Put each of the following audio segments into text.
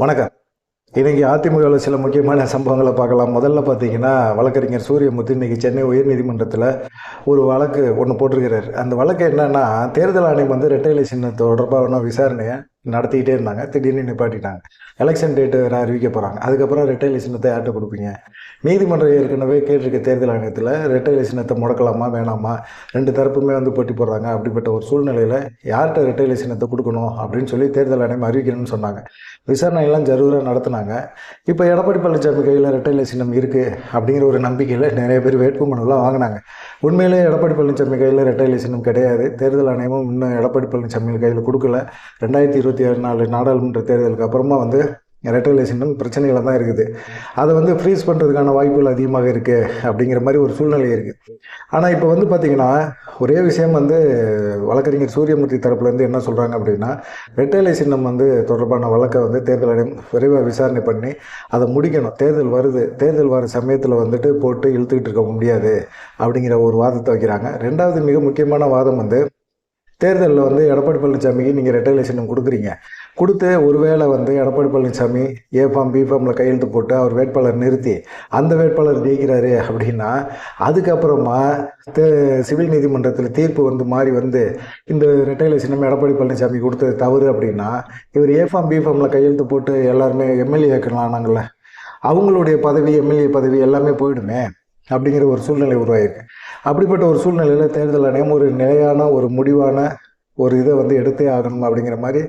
வணக்கம். இன்னைக்கு அதிமுகவில் சில முக்கியமான சம்பவங்களை பார்க்கலாம். முதல்ல பார்த்தீங்கன்னா வழக்கறிஞர் சூரியமூர்த்தி இன்னைக்கு சென்னை உயர்நீதிமன்றத்தில் ஒரு வழக்கு ஒன்று போட்டிருக்கிறார். அந்த வழக்கு என்னன்னா தேர்தல் ஆணையம் வந்து ரெட்டைலேஷன் சின்ன தொடர்பான விசாரணையை நடத்திக்கிட்டே இருந்தாங்க. திடீர்னு நிப்பாட்டிட்டாங்க. எலெக்ஷன் டேட்டு வேறு அறிவிக்க போகிறாங்க அதுக்கப்புறம் ரெட்டைலை சின்னத்தை யார்கிட்ட கொடுப்பீங்க? நீதிமன்றம் ஏற்கனவே கேட்டிருக்க தேர்தல் ஆணையத்தில் ரிட்டைலேஷனத்தை சின்னத்தை முடக்கலாமா வேணாமா? ரெண்டு தரப்புமே வந்து போட்டி போடுறாங்க. அப்படிப்பட்ட ஒரு சூழ்நிலையில் யார்கிட்ட ரெட்டைலை சின்னத்தை கொடுக்கணும் அப்படின்னு சொல்லி தேர்தல் ஆணையம் அறிவிக்கணும்னு சொன்னாங்க. விசாரணையெல்லாம் ஜரூராக நடத்துனாங்க. இப்போ எடப்பாடி பழனிசாமி கையில் ரெட்டைலை சின்னம் இருக்குது அப்படிங்கிற ஒரு நம்பிக்கையில் நிறைய பேர் வேட்புமனுலாம் வாங்கினாங்க. உண்மையிலே எடப்பாடி பழனிசாமி கையில் ரெட்டைலை சின்னம் கிடையாது. தேர்தல் ஆணையமும் இன்னும் எடப்பாடி பழனிசாமி கையில் கொடுக்கல. ரெண்டாயிரத்தி இருபத்தி ஏழு நாலு நாடாளுமன்ற தேர்தலுக்கு அப்புறமா வந்து ரெட்டைலை சின்னம் பிரச்சனைகள் தான் இருக்குது. அதை வந்து ஃப்ரீஸ் பண்ணுறதுக்கான வாய்ப்புகள் அதிகமாக இருக்குது அப்படிங்கிற மாதிரி ஒரு சூழ்நிலை இருக்குது ஆனால் இப்போ வந்து பார்த்திங்கன்னா ஒரே விஷயம் வந்து வழக்கறிஞர் சூரியமூர்த்தி தரப்புலேருந்து என்ன சொல்கிறாங்க அப்படின்னா ரெட்டைலை சின்னம் வந்து தொடர்பான வழக்கை வந்து தேர்தல் ஆணையம் விரைவாக விசாரணை பண்ணி அதை முடிக்கணும். தேர்தல் வருது. தேர்தல் வர சமயத்தில் வந்துட்டு போட்டு இழுத்துக்கிட்டு இருக்க முடியாது அப்படிங்கிற ஒரு வாதத்தை வைக்கிறாங்க. ரெண்டாவது மிக முக்கியமான வாதம் வந்து தேர்தலில் வந்து எடப்பாடி பழனிசாமிக்கு நீங்கள் ரெட்டலேஷன் கொடுக்குறீங்க. கொடுத்து ஒருவேளை வந்து Edappadi Palaniswami A form B ஃபார்மில் கையெழுத்து போட்டு அவர் வேட்பாளர் நிறுத்தி அந்த வேட்பாளர் ஜெயிக்கிறாரு அப்படின்னா அதுக்கப்புறமா தே சிவில் நீதிமன்றத்தில் தீர்ப்பு வந்து மாறி வந்து இந்த ரெட்டைலை எடப்பாடி பழனிசாமி கொடுத்தது தவறு அப்படின்னா இவர் ஏ ஃபார்ம் பி ஃபார்மில் கையெழுத்து போட்டு எல்லாருமே எம்எல்ஏ ஆனாங்கல்ல அவங்களுடைய பதவி எம்எல்ஏ பதவி எல்லாமே போயிடுமே. அப்படிங்கிற ஒரு சூழ்நிலை உருவாயிருக்கு. அப்படிப்பட்ட ஒரு சூழ்நிலையில் தேர்தல் ஆணையம் ஒரு நிலையான ஒரு முடிவான ஒரு இதை வந்து எடுத்தே ஆகணும் அப்படிங்கிற மாதிரி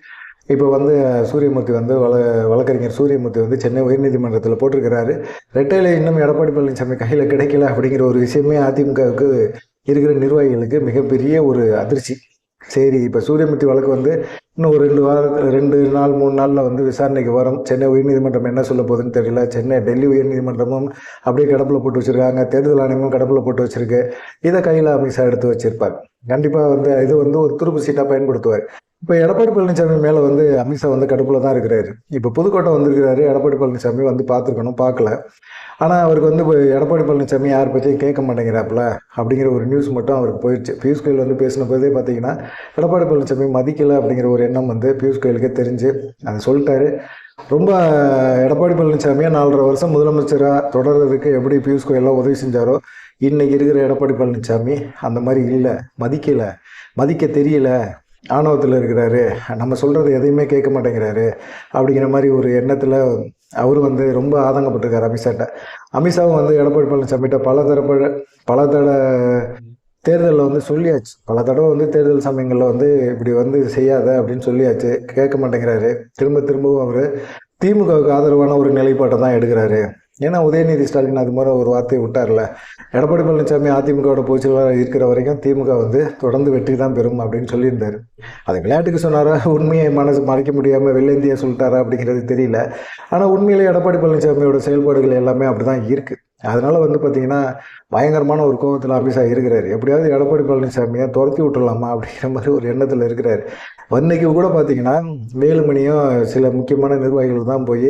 இப்போ வந்து சூரியமூர்த்தி வந்து வழ வழக்கறிஞர் சூரியமூர்த்தி வந்து சென்னை உயர்நீதிமன்றத்தில் போட்டிருக்கிறாரு. ரெட்டையில இன்னும் எடப்பாடி பழனிசாமி கையில் கிடைக்கல அப்படிங்கிற ஒரு விஷயமே அதிமுகவுக்கு இருக்கிற நிர்வாகிகளுக்கு மிகப்பெரிய ஒரு அதிர்ச்சி. சரி இப்போ சூரியமூர்த்தி வழக்கு வந்து இன்னும் ஒரு ரெண்டு வாரம் ரெண்டு நாள் மூணு நாளில் வந்து விசாரணைக்கு வரும். சென்னை உயர்நீதிமன்றம் என்ன சொல்ல போகுதுன்னு தெரியல. சென்னை டெல்லி உயர்நீதிமன்றமும் அப்படியே கடப்பில் போட்டு வச்சுருக்காங்க. தேர்தல் ஆணையமும் கடப்பில் போட்டு வச்சுருக்கு. இதை கையில் அமித்ஷா எடுத்து வச்சுருப்பார். கண்டிப்பாக வந்து இது வந்து ஒரு துருப்பு சீட்டாக பயன்படுத்துவார். இப்போ எடப்பாடி பழனிசாமி மேலே வந்து அமித்ஷா வந்து கடுப்பில் தான் இருக்கிறாரு. இப்போ புதுக்கோட்டை வந்திருக்கிறாரு எடப்பாடி பழனிசாமி வந்து பார்த்துருக்கணும் பார்க்கல. ஆனால் அவருக்கு வந்து இப்போ எடப்பாடி பழனிசாமி யார் பற்றியும் கேட்க மாட்டேங்கிறாப்புல அப்படிங்கிற ஒரு நியூஸ் மட்டும் அவருக்கு போயிடுச்சு. பியூஷ் கோயில் வந்து பேசின போதே பார்த்தீங்கன்னா எடப்பாடி பழனிசாமி மதிக்கலை அப்படிங்கிற ஒரு எண்ணம் வந்து பியூஷ் கோயிலுக்கே தெரிஞ்சு அதை சொல்லிட்டாரு. ரொம்ப எடப்பாடி பழனிசாமியை நாலரை வருஷம் முதலமைச்சராக தொடர்றதுக்கு எப்படி பியூஷ் கோயல்லாம் உதவி செஞ்சாரோ இன்றைக்கி இருக்கிற எடப்பாடி பழனிசாமி அந்த மாதிரி இல்லை மதிக்கலை. மதிக்க தெரியல. ஆணவத்தில் இருக்கிறாரு. நம்ம சொல்கிறது எதையுமே கேட்க மாட்டேங்கிறாரு. அப்படிங்கிற மாதிரி ஒரு எண்ணத்தில் அவர் வந்து ரொம்ப ஆதங்கப்பட்டிருக்காரு அமித்ஷாட்ட. அமித்ஷாவும் வந்து எடப்பாடி பழனிசாமிகிட்ட பல தரப்பட பல தட தேர்தலில் வந்து சொல்லியாச்சு. பல தடவை வந்து தேர்தல் சமயங்களில் வந்து இப்படி வந்து செய்யாத அப்படின்னு சொல்லியாச்சு. கேட்க மாட்டேங்கிறாரு. திரும்ப திரும்பவும் அவர் திமுகவுக்கு ஆதரவான ஒரு நிலைப்பாட்டை தான் எடுக்கிறாரு. ஏன்னா உதயநிதி ஸ்டாலின் அது மாதிரி ஒரு வார்த்தையை விட்டார்ல. எடப்பாடி பழனிசாமி அதிமுகவோட பொதுச்செயலாளர் இருக்கிற வரைக்கும் திமுக வந்து தொடர்ந்து வெற்றி தான் பெறும் அப்படின்னு சொல்லியிருந்தார். அது விளையாட்டுக்கு சொன்னாரா? உண்மையை மனசு மறைக்க முடியாமல் வெள்ளேந்தியா சொல்லிட்டாரா அப்படிங்கிறது தெரியல. ஆனால் உண்மையிலே எடப்பாடி பழனிசாமியோட செயல்பாடுகள் எல்லாமே அப்படி தான் இருக்குது அதனால் வந்து பார்த்திங்கன்னா பயங்கரமான ஒரு கோபத்தில் அமித்ஷா இருக்கிறார். எப்படியாவது எடப்பாடி பழனிசாமியை துரத்தி விட்டுடலாமா அப்படிங்கிற மாதிரி ஒரு எண்ணத்தில் இருக்கிறார். அன்றைக்கி கூட பார்த்தீங்கன்னா வேலுமணியும் சில முக்கியமான நிர்வாகிகள் தான் போய்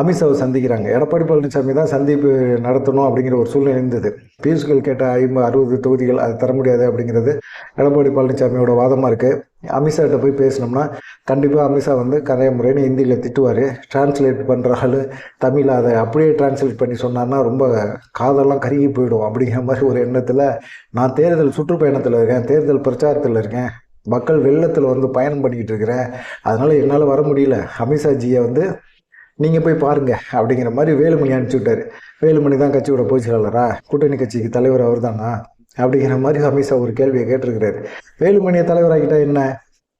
அமித்ஷாவை சந்திக்கிறாங்க. எடப்பாடி பழனிசாமி தான் சந்திப்பு நடத்தணும் அப்படிங்கிற ஒரு சூழ்நிலை இருந்தது. பியூஷ்கள் கேட்ட ஐம்பது அறுபது தொகுதிகள் அது தர முடியாது அப்படிங்கிறது எடப்பாடி பழனிசாமியோட வாதமாக இருக்குது அமித்ஷாட்ட போய் பேசினோம்னா கண்டிப்பாக அமித்ஷா வந்து கரைய முறைன்னு ஹிந்தியில் திட்டுவார். டிரான்ஸ்லேட் பண்ணுற ஆள் தமிழ் அதை அப்படியே டிரான்ஸ்லேட் பண்ணி சொன்னார்னா ரொம்ப காதெல்லாம் கருகி போயிடும் அப்படிங்கிற மாதிரி ஒரு எண்ணத்தில் நான் தேர்தல் சுற்றுப்பயணத்தில் இருக்கேன் தேர்தல் பிரச்சாரத்தில் இருக்கேன். மக்கள் வெள்ளத்தில் வந்து பயணம் பண்ணிக்கிட்டு இருக்கிறேன் அதனால் என்னால் வர முடியல. அமித்ஷாஜியை வந்து நீங்கள் போய் பாருங்கள் அப்படிங்கிற மாதிரி வேலுமணி அனுப்பிச்சி விட்டார் வேலுமணி தான் கட்சியோட பொதுச் செயலாளரா கூட்டணி கட்சிக்கு தலைவர் அவர் தானா அப்படிங்கிற மாதிரி அமித்ஷா ஒரு கேள்வியை கேட்டிருக்கிறாரு. வேலுமணியை தலைவராகிட்டா என்ன?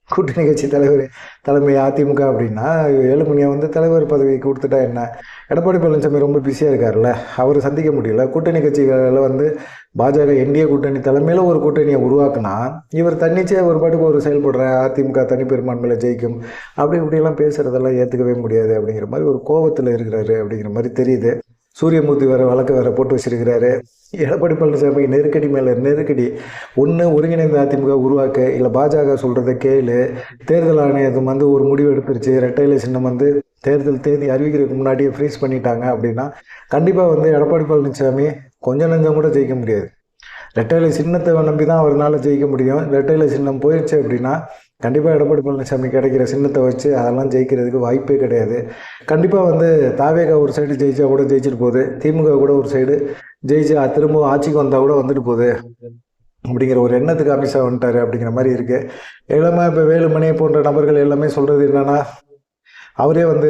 கூட்டணி கட்சி தலைவர் தலைமை அதிமுக அப்படின்னா ஏழுமணியை வந்து தலைவர் பதவி கொடுத்துட்டா என்ன? எடப்பாடி பழனிசாமி ரொம்ப பிஸியாக இருக்கார்ல அவர் சந்திக்க முடியல. கூட்டணி கட்சிகளில் வந்து பாஜக என்டிஏ கூட்டணி தலைமையில் ஒரு கூட்டணியை உருவாக்குனா இவர் தன்னிச்சையாக ஒரு பாட்டுக்கு ஒரு செயல்படுற அதிமுக தனி பெரும்பான்மையில் ஜெயிக்கும். அப்படி இப்படிலாம் பேசுகிறதெல்லாம் ஏற்றுக்கவே முடியாது அப்படிங்கிற மாதிரி ஒரு கோபத்தில் இருக்கிறாரு அப்படிங்கிற மாதிரி தெரியுது. சூரியமூர்த்தி வேறு வழக்கு வேறு போட்டு வச்சிருக்கிறாரு. எடப்பாடி பழனிசாமி நெருக்கடி மேலே நெருக்கடி. ஒன்று ஒருங்கிணைந்த அதிமுக உருவாக்க இல்லை பாஜக சொல்கிறத கேளு. தேர்தல் ஆணையம் வந்து ஒரு முடிவு எடுத்துருச்சு. ரெட்டையில சின்னம் வந்து தேர்தல் தேதி அறிவிக்கிறதுக்கு முன்னாடியே ஃப்ரீஸ் பண்ணிட்டாங்க அப்படின்னா கண்டிப்பாக வந்து எடப்பாடி பழனிசாமி கொஞ்சம் நஞ்சம் கூட ஜெயிக்க முடியாது. ரெட்டையிலை சின்னத்தை நம்பி தான் அவரால் ஜெயிக்க முடியும். ரெட்டையிலை சின்னம் போயிடுச்சு அப்படின்னா கண்டிப்பாக எடப்பாடி பழனிசாமி கிடைக்கிற சின்னத்தை வச்சு அதெல்லாம் ஜெயிக்கிறதுக்கு வாய்ப்பே கிடையாது. கண்டிப்பாக வந்து தாவேகா ஒரு சைடு ஜெயிச்சா கூட ஜெயிச்சிட்டு போகுது. திமுக கூட ஒரு சைடு ஜெயிச்சு திரும்ப ஆட்சிக்கு வந்தால் கூட வந்துட்டு போகுது. அப்படிங்கிற ஒரு எண்ணத்துக்கு அமித்ஷா வந்துட்டாரு அப்படிங்கிற மாதிரி இருக்குது எல்லாமே இப்போ வேலுமணி போன்ற நபர்கள் எல்லாமே சொல்கிறது என்னென்னா அவரே வந்து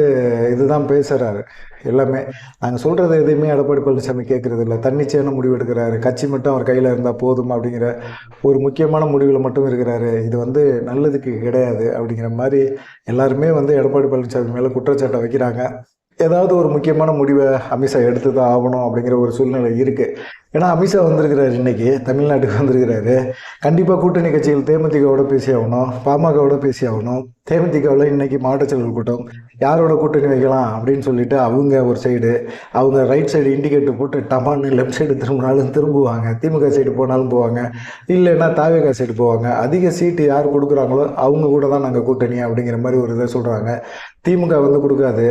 இதுதான் பேசுறாரு. எல்லாமே நாங்கள் சொல்றது எதையுமே எடப்பாடி பழனிசாமி கேட்கறது இல்லை தன்னிச்சையான முடிவு எடுக்கிறாரு. கட்சி மட்டும் அவர் கையில் இருந்தால் போதும் அப்படிங்கிற ஒரு முக்கியமான முடிவில் மட்டும் இருக்கிறாரு. இது வந்து நல்லதுக்கு கிடையாது அப்படிங்கிற மாதிரி எல்லாருமே வந்து எடப்பாடி பழனிசாமி மேலே குற்றச்சாட்டை வைக்கிறாங்க. ஏதாவது ஒரு முக்கியமான முடிவை அமித்ஷா எடுத்து தான் ஆகணும் அப்படிங்கிற ஒரு சூழ்நிலை இருக்குது ஏன்னா அமித்ஷா வந்திருக்கிறாரு இன்னைக்கு தமிழ்நாட்டுக்கு வந்திருக்கிறாரு. கண்டிப்பாக கூட்டணி கட்சிகள் தேமுதிகவோட பேசி ஆகணும் பாமகவோட பேசி ஆகணும். தேமுதிகவில் இன்னைக்கு மாவட்ட செயலர் கூட்டம் யாரோட கூட்டணி வைக்கலாம் அப்படின்னு சொல்லிட்டு அவங்க ஒரு சைடு அவங்க ரைட் சைடு இண்டிகேட்டர் போட்டு டமான்னு லெஃப்ட் சைடு திரும்பினாலும் திரும்புவாங்க. திமுக சைடு போனாலும் போவாங்க. இல்லைன்னா தாவேகா சைடு போவாங்க. அதிக சீட்டு யார் கொடுக்குறாங்களோ அவங்க கூட தான் நாங்கள் கூட்டணி அப்படிங்கிற மாதிரி ஒரு இதை சொல்கிறாங்க திமுக வந்து கொடுக்காது.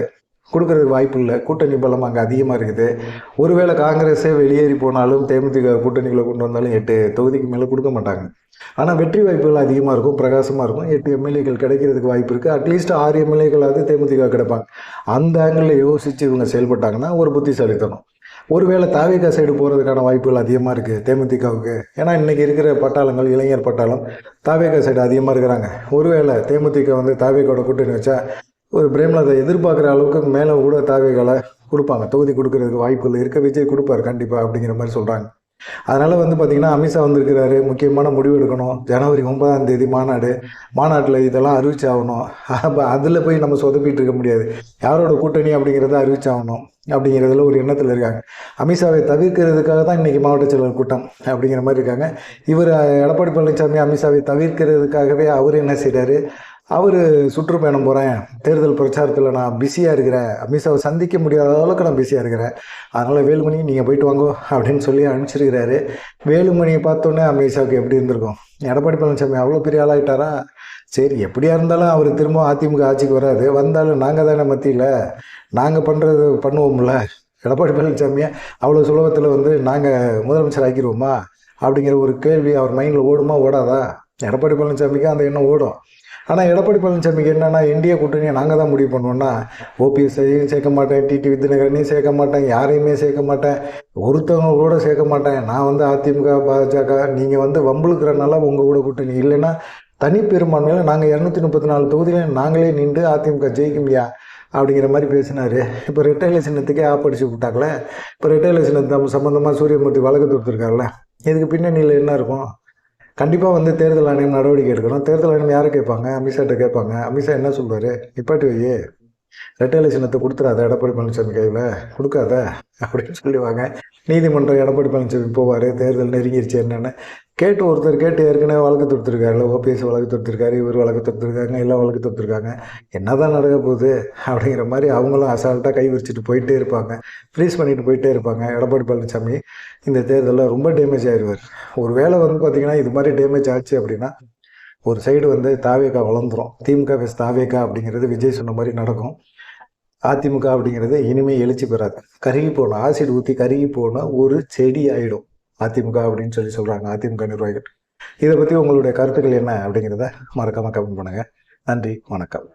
கொடுக்கறதுக்கு வாய்ப்பு இல்லை. கூட்டணி பலம் அங்கே அதிகமாக இருக்குது. ஒருவேளை காங்கிரஸே வெளியேறி போனாலும் தேமுதிக கூட்டணிகளை கொண்டு வந்தாலும் எட்டு தொகுதிக்கு மேலே கொடுக்க மாட்டாங்க. ஆனால் வெற்றி வாய்ப்புகள் அதிகமாக இருக்கும் பிரகாசமாக இருக்கும். எட்டு எம்எல்ஏக்கள் கிடைக்கிறதுக்கு வாய்ப்பு இருக்குது அட்லீஸ்ட் ஆறு எம்எல்ஏக்களாவது தேமுதிக கிடைப்பாங்க. அந்த ஆங்கிளில் யோசித்து இவங்க செயல்பட்டாங்கன்னா ஒரு புத்திசாலித்தனம். ஒருவேளை தாவேகா சைடு போகிறதுக்கான வாய்ப்புகள் அதிகமாக இருக்குது தேமுதிகவுக்கு. ஏன்னா இன்றைக்கி இருக்கிற பட்டாளங்கள் இளைஞர் பட்டாளம் தாவேகா சைடு அதிகமாக இருக்கிறாங்க. ஒருவேளை தேமுதிக வந்து தாவேகாவோட கூட்டணி வச்சா ஒரு பிரேமலதை எதிர்பார்க்குற அளவுக்கு மேலே கூட தாவேகளை கொடுப்பாங்க. தொகுதி கொடுக்கறதுக்கு வாய்ப்புகள் இருக்க விஜய் கொடுப்பாரு கண்டிப்பாக அப்படிங்கிற மாதிரி சொல்கிறாங்க அதனால் வந்து பார்த்திங்கன்னா அமித்ஷா வந்திருக்கிறாரு. முக்கியமான முடிவு எடுக்கணும். ஜனவரி ஒன்பதாம் தேதி மாநாடு. மாநாட்டில் இதெல்லாம் அறிவிச்சாகணும் அப்போ அதில் போய் நம்ம சொதப்பிட்டு இருக்க முடியாது. யாரோட கூட்டணி அப்படிங்கிறத அறிவிச்சாகணும் அப்படிங்கிறதுல ஒரு எண்ணத்தில் இருக்காங்க. அமித்ஷாவை தவிர்க்கிறதுக்காக தான் இன்றைக்கி மாவட்ட செயலர் கூட்டம் அப்படிங்கிற மாதிரி இருக்காங்க. இவர் எடப்பாடி பழனிசாமி அமித்ஷாவை தவிர்க்கிறதுக்காகவே அவர் என்ன செய்கிறாரு அவர் சுற்றுப்பயணம் போகிறேன் தேர்தல் பிரச்சாரத்தில் நான் பிஸியாக இருக்கிறேன். அமித்ஷாவை சந்திக்க முடியாத அளவுக்கு நான் பிஸியாக இருக்கிறேன். அதனால் வேலுமணி நீங்கள் போயிட்டு வாங்கோ அப்படின்னு சொல்லி அனுப்பிச்சிருக்கிறாரு. வேலுமணியை பார்த்தோன்னே அமித்ஷாவுக்கு எப்படி இருந்திருக்கும்? எடப்பாடி பழனிசாமி அவ்வளோ பெரிய ஆளாகிட்டாரா சரி எப்படியா இருந்தாலும் அவர் திரும்ப அதிமுக ஆட்சிக்கு வராது. வந்தாலும் நாங்கள் தானே மத்தியில். நாங்கள் பண்ணுறது பண்ணுவோம்ல. எடப்பாடி பழனிசாமியை அவ்வளோ சுலபத்தில் வந்து நாங்கள் முதலமைச்சர் ஆக்கிடுவோமா அப்படிங்கிற ஒரு கேள்வி அவர் மைண்டில் ஓடுமா? ஓடாதா? எடப்பாடி பழனிசாமிக்கு அந்த எண்ணம் ஓடும். ஆனால் எடப்பாடி பழனிசாமிக்கு என்னென்னா இந்திய கூட்டணியை நாங்கள் தான் முடிவு பண்ணுவோம்னா ஓபிஎஸ்ஐயும் சேர்க்க மாட்டேன் டிடி வித்யநகரனையும் சேர்க்க மாட்டேன் யாரையுமே சேர்க்க மாட்டேன் ஒருத்தவங்க கூட சேர்க்க மாட்டேன். நான் வந்து அதிமுக பாஜக நீங்கள் வந்து வம்புழுக்கிறனால உங்கள் கூட கூட்டணி இல்லைன்னா தனி பெரும்பான்மையில் நாங்கள் இரநூத்தி முப்பத்தி நாலு தொகுதியில் நாங்களே நின்று அதிமுக ஜெயிக்கும்யா அப்படிங்கிற மாதிரி பேசினார். இப்போ ரெட்டையில சின்னத்துக்கே ஆப்படிச்சு விட்டாங்களே இப்போ ரெட்டையில சின்னத்தை சம்மந்தமாக சூரியமூர்த்தி வழக்கு தொடுத்துருக்காருல்ல இதுக்கு பின்னணியில் என்ன இருக்கும்? கண்டிப்பாக வந்து தேர்தல் ஆணையம் நடவடிக்கை எடுக்கணும். தேர்தல் ஆணையம் யாரை கேட்பாங்க? அமித்ஷாட்ட கேட்பாங்க. அமித்ஷா என்ன சொல்வார்? நிப்பாட்டி வையே. ரெட்டையில சின்னத்தை கொடுத்துறாத எடப்பாடி பழனிசாமி கையில். கொடுக்காத அப்படின்னு சொல்லுவாங்க நீதிமன்றம் எடப்பாடி பழனிசாமி போவார். தேர்தல் நெருங்கிருச்சு என்னென்னு. கேட்டு ஒருத்தர் கேட்டு ஏற்கனவே வழக்கு தொடுத்துருக்காருல ஓபிஎஸ் வழக்கு தொடுத்துருக்காரு இவர் வழக்கு தொடுத்துருக்காங்க எல்லாம் வழக்கு தொடுத்துருக்காங்க. என்ன தான் நடக்க போகுது அப்படிங்கிற மாதிரி அவங்களும் அசால்ட்டாக கை விரிச்சிட்டு போயிட்டே இருப்பாங்க. ஃப்ரீஸ் பண்ணிட்டு போயிட்டே இருப்பாங்க. எடப்பாடி பழனிசாமி இந்த தேர்தலில் ரொம்ப டேமேஜ் ஆயிடுவார் ஒரு வேலை வந்து பார்த்திங்கன்னா இது மாதிரி டேமேஜ் ஆச்சு அப்படின்னா ஒரு சைடு வந்து தாவேக்கா வளர்ந்துரும். திமுக வெஸ் தாவேக்கா அப்படிங்கிறது விஜய் சொன்ன மாதிரி நடக்கும். அதிமுக அப்படிங்கிறது இனிமேல் எழுச்சி பெறாது. கருகி போன ஆசிட் ஊற்றி கருகி போன ஒரு செடி ஆகிடும் அதிமுக அப்படின்னு சொல்லி சொல்கிறாங்க அதிமுக நிர்வாகிகள். இதை பற்றி உங்களுடைய கருத்துக்கள் என்ன அப்படிங்கிறத மறக்காமல் கமெண்ட் பண்ணுங்கள் நன்றி. வணக்கம்.